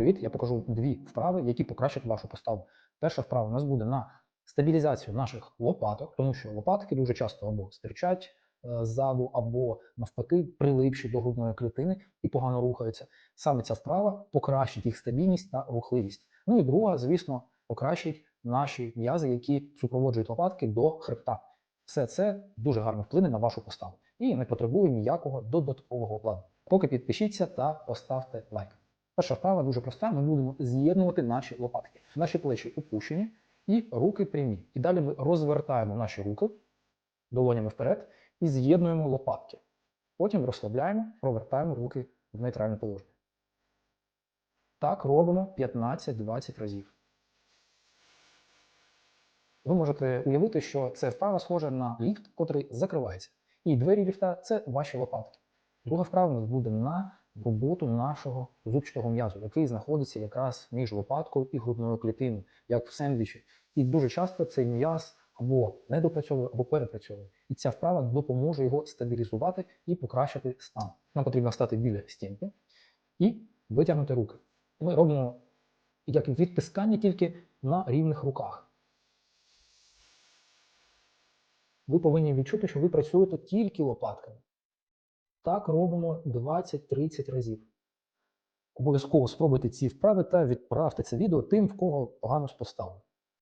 Привіт, я покажу дві вправи, які покращать вашу поставу. Перша вправа у нас буде на стабілізацію наших лопаток, тому що лопатки дуже часто або стирчать е, ззаду, або навпаки прилипші до грудної клітини і погано рухаються. Саме ця вправа покращить їх стабільність та рухливість. Ну і друга, звісно, покращить наші м'язи, які супроводжують лопатки до хребта. Все це дуже гарно вплине на вашу поставу і не потребує ніякого додаткового обладнання. Поки підпишіться та поставте лайк. Перша вправа дуже проста. Ми будемо з'єднувати наші лопатки. Наші плечі опущені і руки прямі. І далі ми розвертаємо наші руки долонями вперед і з'єднуємо лопатки. Потім розслабляємо, провертаємо руки в нейтральне положення. Так робимо 15-20 разів. Ви можете уявити, що це вправа схожа на ліфт, котрий закривається. І двері ліфта це ваші лопатки. Друга вправа у нас буде на роботу нашого зубчатого м'язу, який знаходиться якраз між лопаткою і грудною клітиною, як в сендвічі. І дуже часто цей м'яз або недопрацьовує, або перепрацьовує. І ця вправа допоможе його стабілізувати і покращити стан. Нам потрібно стати біля стінки і витягнути руки. Ми робимо як відтискання тільки на рівних руках. Ви повинні відчути, що ви працюєте тільки лопатками. Так робимо 20-30 разів. Обов'язково спробуйте ці вправи та відправте це відео тим, в кого погано з поставою.